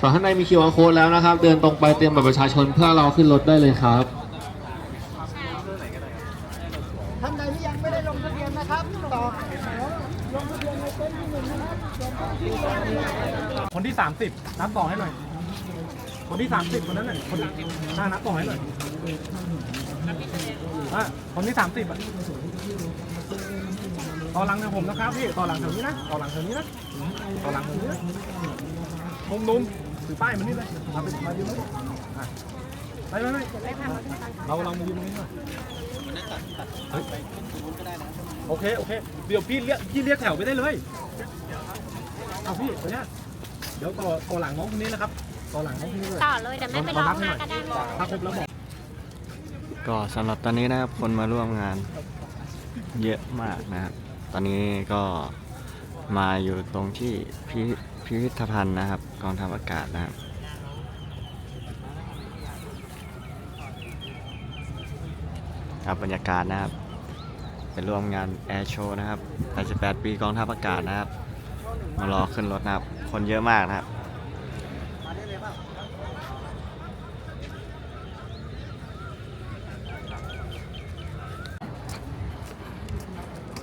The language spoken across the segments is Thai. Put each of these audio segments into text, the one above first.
ส่วนข้างในมี QR code แล้วนะครับ เดินตรงไปเตรียมบัตรประชาชนเพื่อรอขึ้นรถได้เลยครับ ท่านใดที่ยังไม่ได้ลงทะเบียนนะครับต่อแถวลงทะเบียนในเต็นท์ที่หนึ่งนะครับส่วนท่านที่ยังไม่ได้คนที่สามสิบนับต่อให้หน่อย คนที่สามสิบคนนั้นน่ะคนห้านับต่อให้หน่อยอะคนที่สามสิบอะต่อหลังแถวผมนะครับพี่ ต่อหลังแถวนี้นะ ต่อหลังแถวนี้นะ ต่อหลังแถวนี้นะนุ่มๆ ถือป้ายมันนี่เลยเอาไปมายืนตรงนี้อะไปไปไปเราเรามายืนตรงนี้หน่อยเฮ้ยโอเคโอเค เดี๋ยวพี่เรียกพี่เรียกแถวไปได้เลยเอาพี่ขออนุญาตเดี๋ยวต่อต่อหลังน้องคนนี้นะครับต่อหลังน้องคนนี้เลยต่อเลยเดี๋ยวแม่ไปร้องหาก็ได้ถ้าครบแล้วบอกก็สำหรับตอนนี้นะครับคนมาร่วมงานเยอะมากนะครับ ตอนนี้ก็มาอยู่ตรงที่พิพิธภัณฑ์นะครับ กองทัพอากาศนะครับครับบรรยากาศนะครับเป็นร่วมงานแอร์โชว์นะครับ88ปีกองทัพอากาศนะครับ มารอขึ้นรถนะครับ คนเยอะมากนะครับ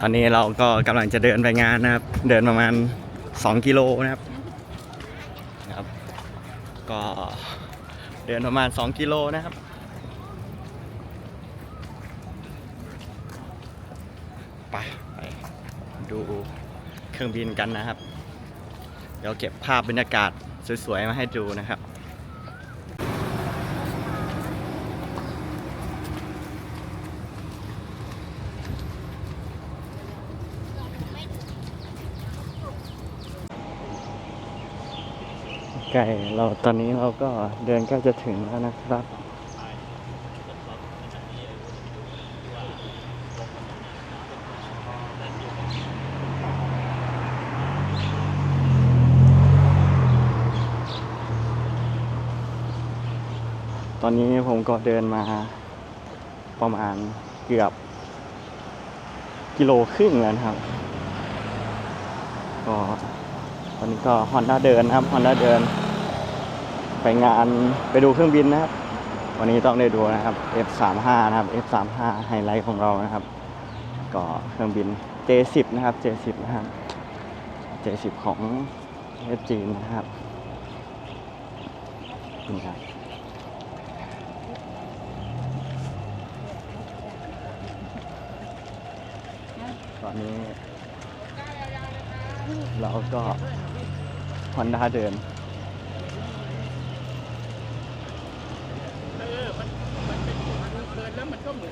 ตอนนี้เราก็กำลังจะเดินไปงานนะครับ เดินประมาณ 2 กิโลนะครับ ก็เดินประมาณ 2 กิโลนะครับ ไปไปดูเครื่องบินกันนะครับ เดี๋ยวเก็บภาพบรรยากาศสวยๆ มาให้ดูนะครับ ไก่เราตอนนี้เราก็เดินใกล้จะถึงแล้วนะครับ ตอนนี้ผมก็เดินมาประมาณเกือบกิโลครึ่งแล้วนะครับ ก็ตอนนี้ก็ฮอนด้าเดินนะครับฮอนด้าเดิน ไปงานไปดูเครื่องบินนะครับ วันนี้ต้องได้ดูนะครับ F35 นะครับ F35 ไฮไลท์ของเรานะครับ ก็เครื่องบิน J10 นะครับ J10 นะครับ J10 ของประเทศจีนนะครับนี่ครับตอนนี้ เราก็ฮอนด้าเดิน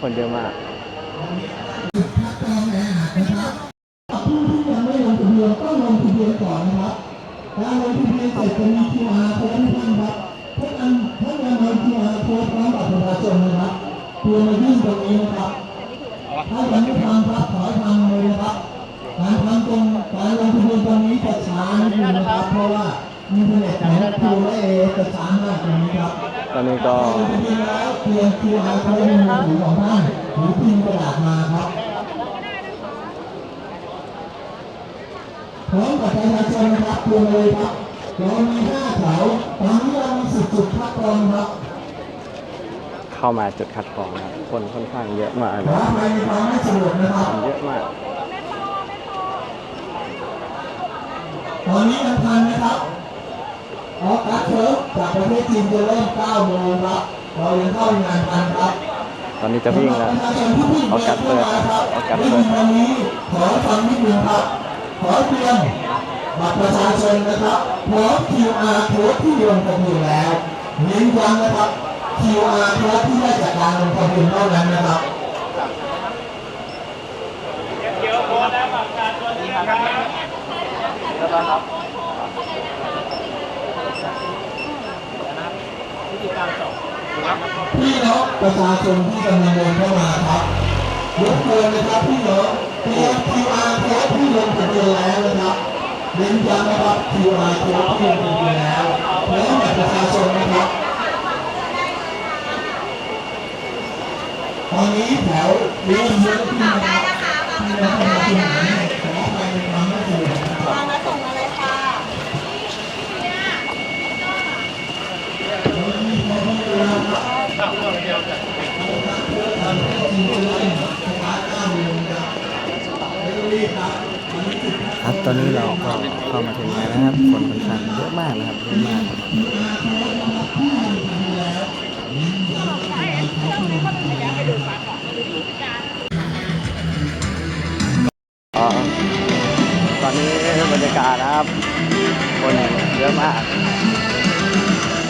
คนเยอะมาก นนะครับเตรียมเลยครับเรามีห้าแถวตอนนี้เรามีสิบจุดคัดกรองครับเข้ามาจุดคัดกรองนะครับคนค่อนข้างเยอะมากขเลอยอภัยในความไม่สะดวกนะครับ คนเยอะมาก ตอนนี้ยังทันนะครับ ออกการเทิร์ฟจากประเทศจีนจะเริ่ม9โมงครับ เรายังเข้างานทันครับตอนนี้จะวิ่งแล้วเอากัดเปิดเอากัดเปิดวันนี้ขอฟังนิดนึงครับ ขอเตรียม บัตรประชาชนนะครับพร้อม QR code ที่ลงทะเบียนแล้วเน้นย้ำนะครับ QR code ที่ได้จากการลงทะเบียนเท่านั้นนะครับพี่น้องประชาชนที่กำลังเดินเข้ามาครับรบกวนนะครับพี่น้องเตรียม QR code ที่ลงทะเบียนแล้วนะครับ เน้นย้ำนะครับ QR code ที่ลงทะเบียนแล้วแล้วบัตรประชาชนนะครับตอนนี้แถวเริ่มเยอะขึ้นนะครับที่เราเข้ามาที่ไหนขอไปในความไม่สะดวกนะครับ ครับตอนนี้เราก็เข้ามาถึงแล้วนะครับคนค่อนข้างเยอะมากนะครับเยอะมากตอนนี้บรรยากาศนะครับ คนเยอะมาก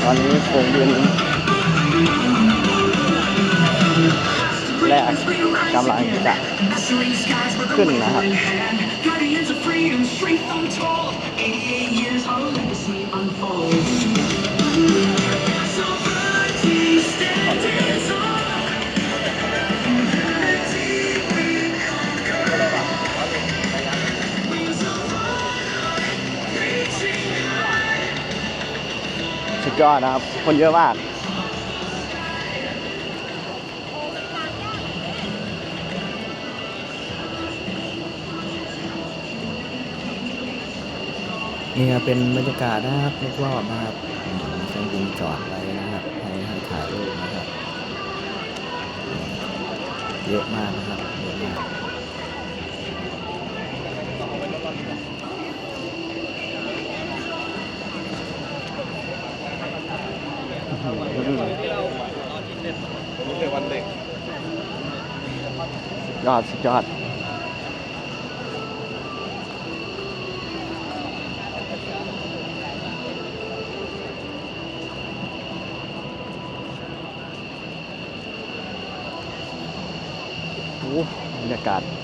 ตอนนี้คงบินแรกกำลังจะขึ้นนะครับ ดนะครับ คนเยอะมากนี่ครับเป็นบรรยากาศนะครับรอบๆนะครับเครื่องบินจอดไว้นะครับให้ให้ถ่ายรูปนะครับเยอะมากนะครับเยอะมาก ยอด สุดยอด โอ้บรรยากาศ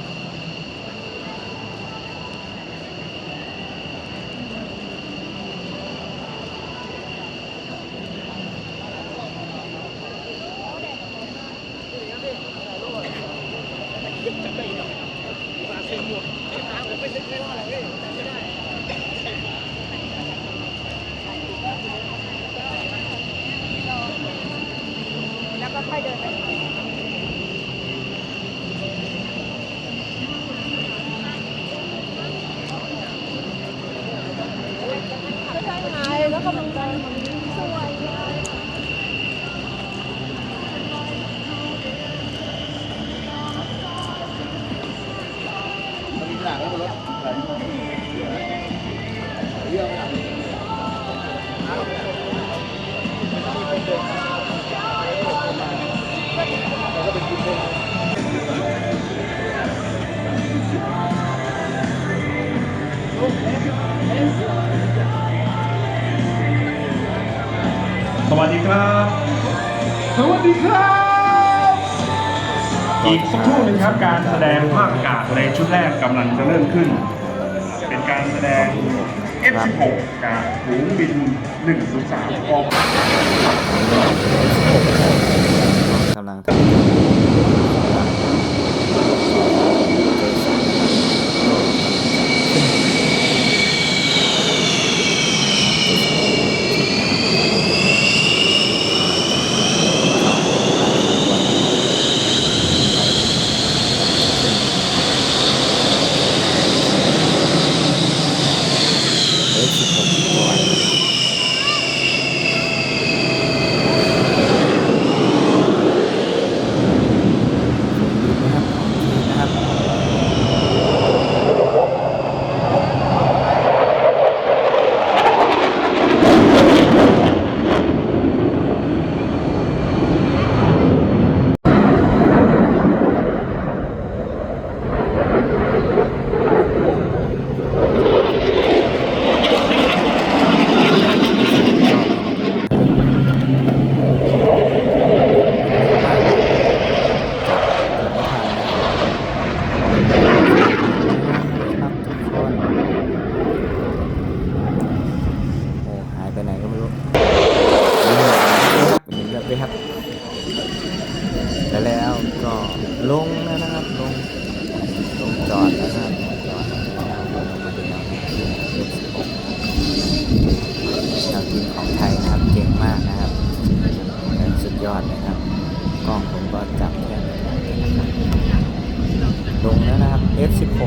อีกสักครู่หนึ่งครับการแสดงภาคอากาศในชุดแรกกำลังจะเริ่มขึ้น เป็นการแสดง F16 จากฝูงบิน 103ออง กำลัง แล้วนะครับ F16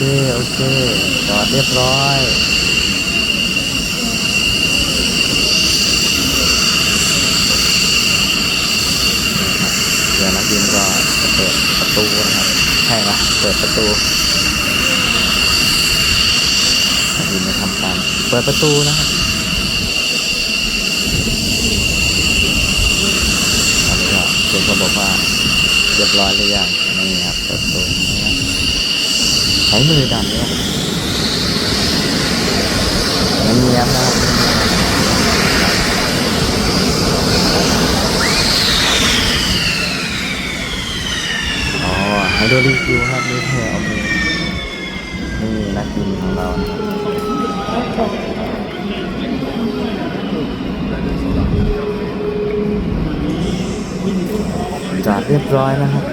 เค โอเคจอดเรียบร้อยเดี๋ยวนักบินก็จะเปิดประตูนะครับใช่ไหมเปิดประตูนักบินจะทำการเปิดประตูนะครับอันนี้ก็เป็นคนบอกว่าเรียบร้อยหรือยังนี่ครับเปิดตัวนะครับ ใช้มือดันเนี่ยเงียบนะครับอ๋อให้ดูรีวิวครับรีวิวเอามือนี่นักบินของเรานะครับจอดเรียบร้อยนะครับ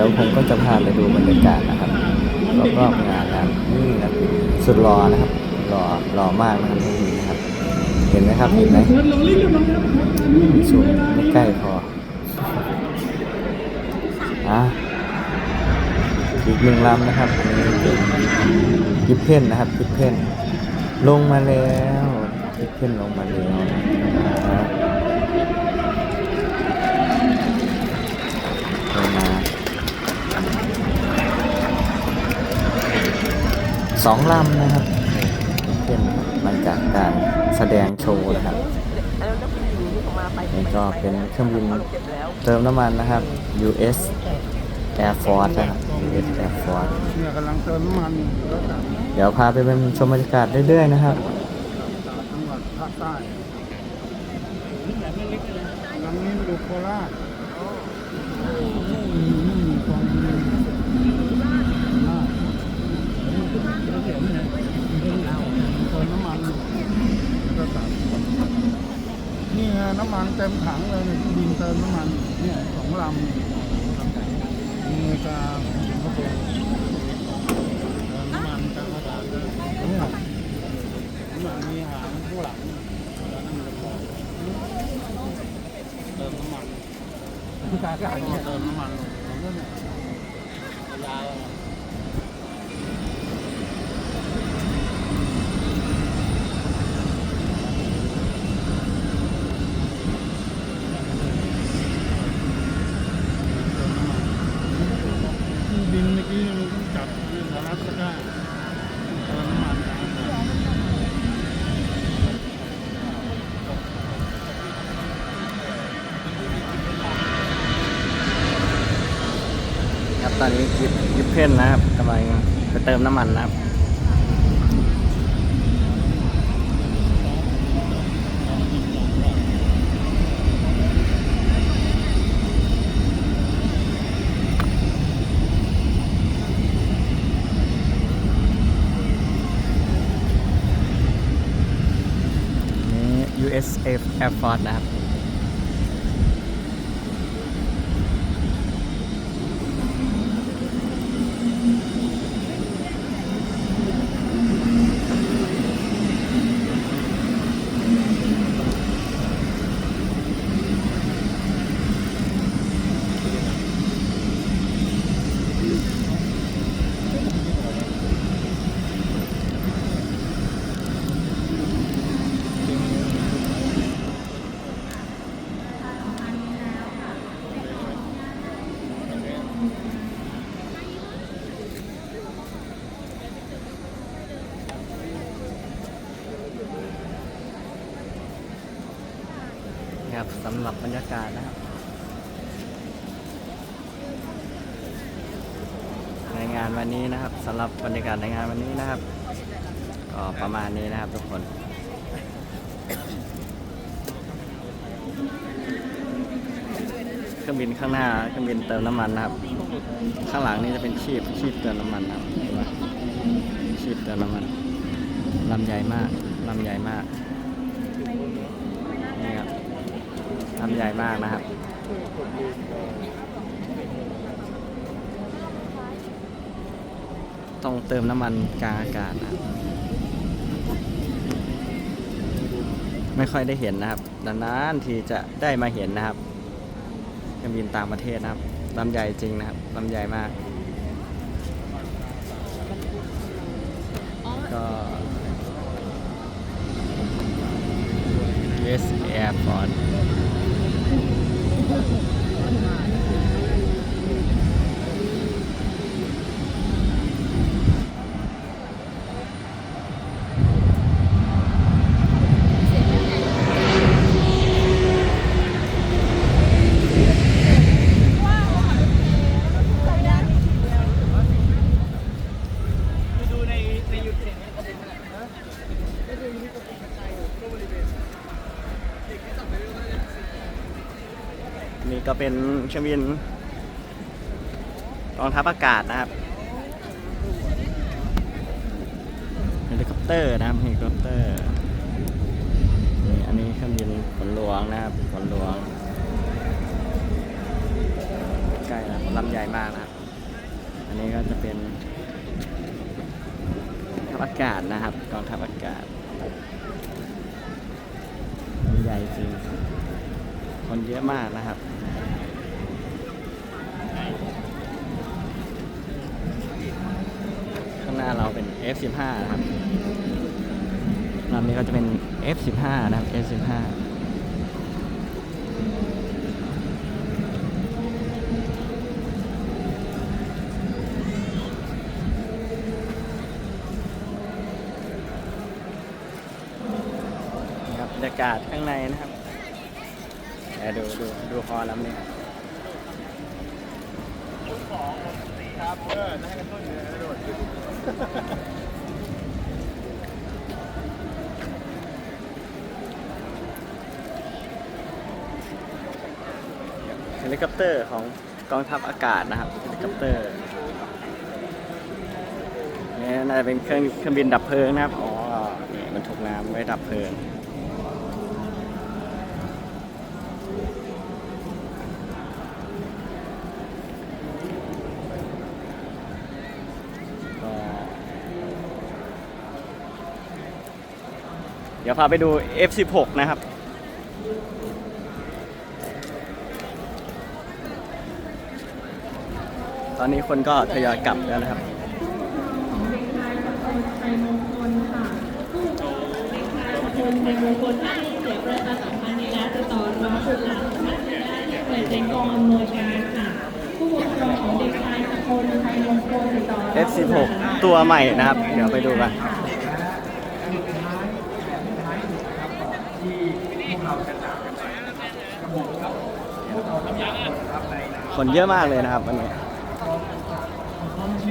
ดี๋ยวผมก็จะพาไปดูบรรยากาศนะครับรอบๆงานนะครับนี่นะสุดรอนะครับรอรอมากนะครับทีนี่นะครับ เห็นไหมครับเห็นไหมสูงไม่ใกล้พออะอีกหนึ่งลำนะครับอันนี้เป็นกิฟเพนนะครับกิฟเพนลงมาแล้วกิฟเพนลงมาแล้วนะครับลงมา สองลำนะครับเป็นหลังจากการแสดงโชว์นะครับนี่ก็เป็นเครื่องบินเติมน้ำมันนะครับ US Air Force นะครับ US Air Force เนี่ยกำลังเติมน้ำมันเดี๋ยวพาไปเป็นชมบรรยากาศเรื่อยๆนะครับจังหวัดภาคใต้หลังนี้มาดูโคราชเติมน้ำมันก็ตัดนี่ไงน้ำมันเต็มถังเลยเนี่ยที่ดินเติมน้ำมันเนี่ยสองลำอเมริกาของสิงคโปร์เติมน้ำมันกลางอากาศเลยเนี่ยน้ำมันมีหางข้างหลังแล้วนั่นก็พอเติมน้ำมันกาอากาศเนี่ยเติมน้ำมันลงนั่นเนี่ยยาว บินเมื่อกี้มันต้องจับที่สหรัฐก็ได้เติมน้ำมันกลางอากาศ ครับตอนนี้กิฟกิฟเพนนะครับกำลังไปเติมน้ำมันนะครับนี่ USF Air Force นะครับ ครับสำหรับบรรยากาศนะครับในงานวันนี้นะครับสำหรับบรรยากาศในงานวันนี้นะครับ ก็ประมาณนี้นะครับทุกคนเครื่องบินข้างหน้าเครื่องบินเติมน้ำมันนะครับ ข้างหลังนี่จะเป็นชีพชีพเติมน้ำมันนะครับชีพเติมน้ำมันลำใหญ่มากลำใหญ่มากนี่ครับลำใหญ่มากนะครับต้องเติมน้ำมันกลางอากาศนะไม่ค่อยได้เห็นนะครับนานๆทีจะได้มาเห็นนะครับเครื่องบินต่างประเทศนะครับลำใหญ่จริงนะครับลำใหญ่มาก ก็ yes airport นี่ ก็เป็นเครื่องบินกองทัพอากาศนะครับเฮลิคอปเตอร์นะครับเฮลิคอปเตอร์นี่อันนี้เครื่องบินฝนหลวงนะครับฝนหลวงใกล้แล้วลำใหญ่มากนะครับ อันนี้ก็จะเป็นทัพอากาศนะครับกองทัพอากาศใหญ่จริงคนเยอะมากนะครับ ข้างหน้าเราเป็น F15 นะครับลำนี้ก็จะเป็น F15 นะครับ F15 ครับบรรยากาศข้างในนะครับเดี๋ยวดูดูดูคอลำนี้ครับเฮลิ ลิคอปเตอร์ของกองทัพอากาศนะครับเฮลิคอปเตอร์นี่น่าจะเป็นเครื่องเครื่องบินดับเพลิงนะครับอ๋อนี่บรรทุกน้ำไว้ดับเพลิงเดี๋ยวพาไปดู F16 นะครับ ตอนนี้คนก็ทยอยกลับแล้วนะครับคนในมงคลท่านเสียประชาสัมพันธ์ในการติดต่อรอบุตรหลานท่านได้ที่เปิดเป็นกองอำนวยการค่ะ ผู้ปกครองของเด็กชายสกลไทยมงคลติดต่อรอ F16 ตัวใหม่นะครับ เดี๋ยวไปดูกันคนเยอะมากเลยนะครับวันนี้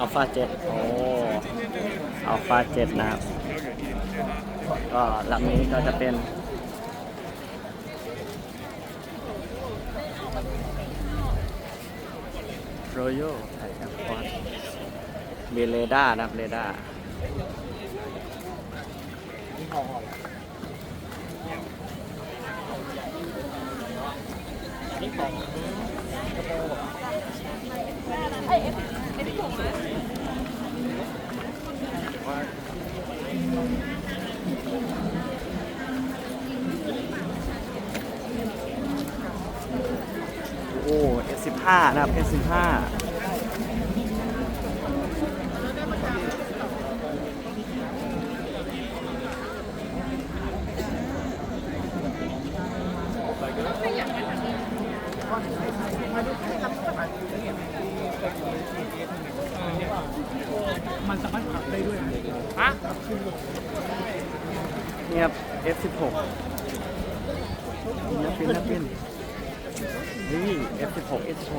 อัลฟาเจ็ดโอ้อัลฟาเจ็ดนะครับ ก็ลำนี้ก็จะเป็นโรโยไทยแอร์พอร์ตมีเรดานะครับเรดา โอ้ S15 นะครับ S15 F16 นักบินนักบินนี่ F16 F16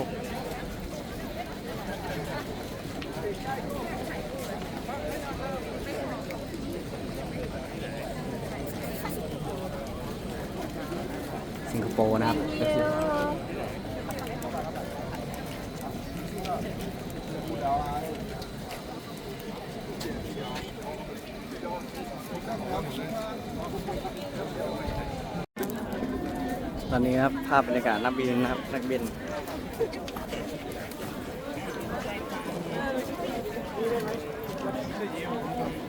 สิงคโปร์นะครับ ตอนนี้ครับภาพบรรยากาศนักบินนะครับนักบินวัน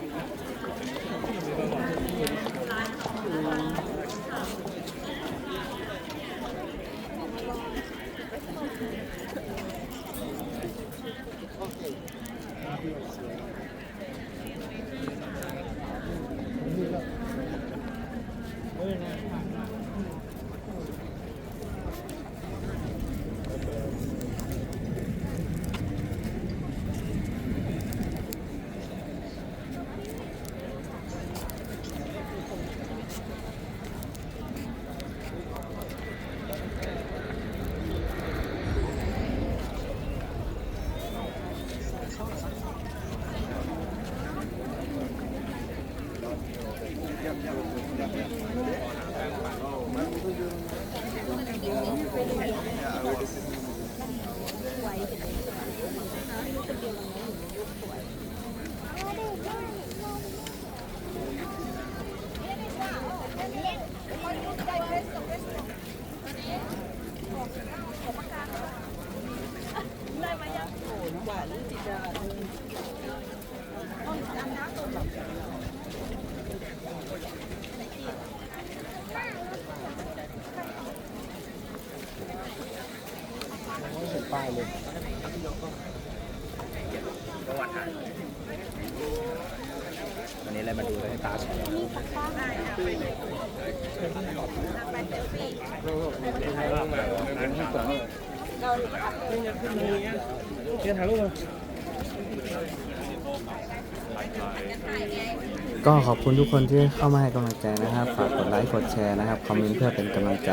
ก็ขอบคุณทุกคนที่เข้ามาให้กำลังใจนะครับ ฝากกดไลค์กดแชร์นะครับ คอมเมนต์เพื่อเป็นกำลังใจ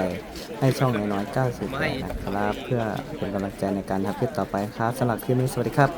ให้ช่องน้อยๆ90นะครับ เพื่อเป็นกำลังใจในการทำคลิปต่อไปครับสำหรับคลิปนี้สวัสดีครับ